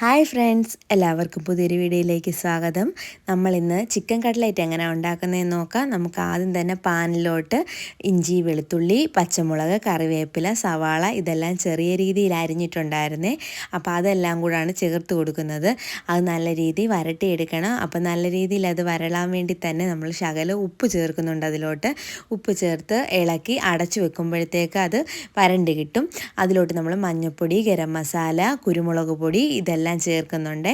Hi friends എല്ലാവർക്കും പുതിയൊരു വീഡിയോയിലേക്ക് സ്വാഗതം. നമ്മൾ ഇന്ന് ചിക്കൻ കട്ട്ലറ്റ് എങ്ങനെ ഉണ്ടാക്കുന്നതെന്ന് നോക്കാം. നമുക്ക് ആദ്യം തന്നെ പാനിലോട്ട് ഇഞ്ചി വെളുത്തുള്ളി പച്ചമുളക് കറിവേപ്പില സവാള ഇതെല്ലാം ചെറിയ രീതിയിൽ അരിഞ്ഞിട്ടുണ്ടായിരുന്നേ. അപ്പോൾ അതെല്ലാം കൂടാണ് ചേർത്ത് കൊടുക്കുന്നത്. അത് നല്ല രീതിയിൽ വരട്ടിയെടുക്കണം. അപ്പോൾ നല്ല രീതിയിൽ അത് വരളാൻ വേണ്ടി തന്നെ നമ്മൾ ശകലം ഉപ്പ് ചേർക്കുന്നുണ്ട് അതിലോട്ട്. ഉപ്പ് ചേർത്ത് ഇളക്കി അടച്ചു വെക്കുമ്പോഴത്തേക്ക് അത് വരണ്ട് കിട്ടും. അതിലോട്ട് നമ്മൾ മഞ്ഞൾപ്പൊടി ഗരം മസാല കുരുമുളക് പൊടി ഇതെല്ലാം എല്ലാം ചേർക്കുന്നുണ്ട്.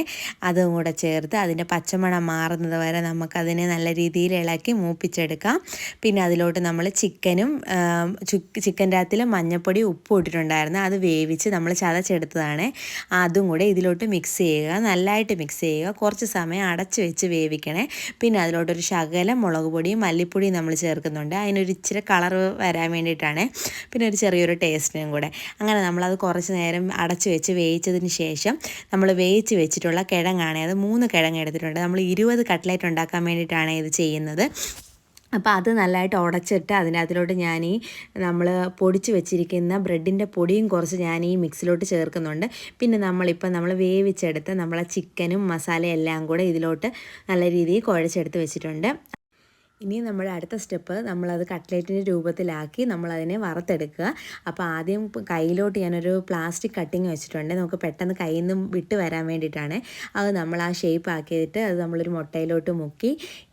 അതും കൂടെ ചേർത്ത് അതിന്റെ പച്ചമണം മാറുന്നത് വരെ നമുക്കതിനെ നല്ല രീതിയിൽ ഇളക്കി മൂപ്പിച്ചെടുക്കാം. പിന്നെ അതിലോട്ട് നമ്മൾ ചിക്കനും ചിക്കന്റെ അകത്തിൽ മഞ്ഞപ്പൊടി ഉപ്പ് ഇട്ടിട്ടുണ്ടായിരുന്നു. അത് വേവിച്ച് നമ്മൾ ചതച്ചെടുത്തതാണ്. അതും കൂടെ ഇതിലോട്ട് മിക്സ് ചെയ്യുക. നല്ലതായിട്ട് മിക്സ് ചെയ്യുക. കുറച്ച് സമയം അടച്ച് വെച്ച് വേവിക്കണേ. പിന്നെ അതിലോട്ടൊരു ശകലം മുളക് പൊടിയും മല്ലിപ്പൊടിയും നമ്മൾ ചേർക്കുന്നുണ്ട്. അതിനൊരു ഇച്ചിരി കളർ വരാൻ വേണ്ടിയിട്ടാണ്. പിന്നെ ഒരു ചെറിയൊരു ടേസ്റ്റിനും കൂടെ. അങ്ങനെ നമ്മളത് കുറച്ച് നേരം അടച്ച് വെച്ച് വേവിച്ചതിന് ശേഷം നമ്മൾ വേവിച്ച് വെച്ചിട്ടുള്ള കിഴങ്ങാണ്. അത് മൂന്ന് കിഴങ്ങ് എടുത്തിട്ടുണ്ട്. നമ്മൾ ഇരുപത് കട്ട്ലറ്റ് ഉണ്ടാക്കാൻ വേണ്ടിയിട്ടാണ് ഇത് ചെയ്യുന്നത്. അപ്പോൾ അത് നല്ലതായിട്ട് ഉടച്ചിട്ട് അതിനകത്തിലോട്ട് ഞാൻ ഈ നമ്മൾ പൊടിച്ച് വെച്ചിരിക്കുന്ന ബ്രെഡിന്റെ പൊടിയും കുറച്ച് ഞാൻ ഈ മിക്സിലോട്ട് ചേർക്കുന്നുണ്ട്. പിന്നെ നമ്മളിപ്പോൾ നമ്മൾ വേവിച്ചെടുത്ത് നമ്മളെ ചിക്കനും മസാലയും എല്ലാം കൂടെ ഇതിലോട്ട് നല്ല രീതിയിൽ കുഴച്ചെടുത്ത് വെച്ചിട്ടുണ്ട്. ഇനി നമ്മുടെ അടുത്ത സ്റ്റെപ്പ് നമ്മളത് കട്ട്ലേറ്റിന്റെ രൂപത്തിലാക്കി നമ്മളതിനെ വറുത്തെടുക്കുക. അപ്പോൾ ആദ്യം കയ്യിലോട്ട് ഞാനൊരു പ്ലാസ്റ്റിക് കട്ടിങ് വെച്ചിട്ടുണ്ട്. നമുക്ക് പെട്ടെന്ന് കയ്യിൽ നിന്നും വിട്ട് വരാൻ വേണ്ടിയിട്ടാണ്. അത് നമ്മൾ ആ ഷേപ്പ് ആക്കിയിട്ട് അത് നമ്മളൊരു മുട്ടയിലോട്ട് മുക്കി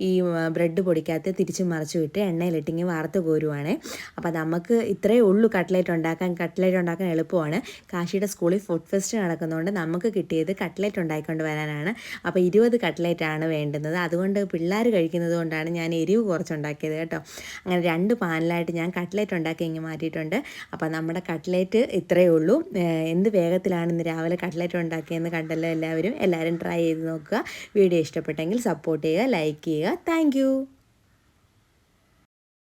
ഈ ബ്രെഡ് പൊടിക്കകത്ത് തിരിച്ച് മറിച്ച് വിട്ട് എണ്ണയിലിട്ടിങ്ങി വറുത്ത് കോരുവാണ്. അപ്പോൾ നമുക്ക് ഇത്രയേ ഉള്ളൂ കട്ട്ലേറ്റ് ഉണ്ടാക്കാൻ. കട്ട്ലേറ്റ് ഉണ്ടാക്കാൻ എളുപ്പമാണ്. കാശിയുടെ സ്കൂളിൽ ഫുഡ് ഫെസ്റ്റ് നടക്കുന്നതുകൊണ്ട് നമുക്ക് കിട്ടിയത് കട്ട്ലേറ്റ് ഉണ്ടാക്കിക്കൊണ്ട് വരാനാണ്. അപ്പോൾ ഇരുപത് കട്ട്ലേറ്റാണ് വേണ്ടുന്നത്. അതുകൊണ്ട് പിള്ളേർ കഴിക്കുന്നത് കൊണ്ടാണ് ഞാൻ എരിവ് എരിവ് കുറച്ചുണ്ടാക്കിയത് കേട്ടോ. അങ്ങനെ രണ്ട് പാനിലായിട്ട് ഞാൻ കട്ട്ലേറ്റ് ഉണ്ടാക്കി ഇങ്ങനെ മാറ്റിയിട്ടുണ്ട്. അപ്പോൾ നമ്മുടെ കട്ട്ലേറ്റ് ഇത്രയേ ഉള്ളൂ. എന്ത് വേഗത്തിലാണ് ഇന്ന് രാവിലെ കട്ട്ലേറ്റ് ഉണ്ടാക്കിയെന്ന് കണ്ടല്ലോ എല്ലാവരും. എല്ലാവരും ട്രൈ ചെയ്ത് നോക്കുക. വീഡിയോ ഇഷ്ടപ്പെട്ടെങ്കിൽ സപ്പോർട്ട് ചെയ്യുക ലൈക്ക് ചെയ്യുക. താങ്ക്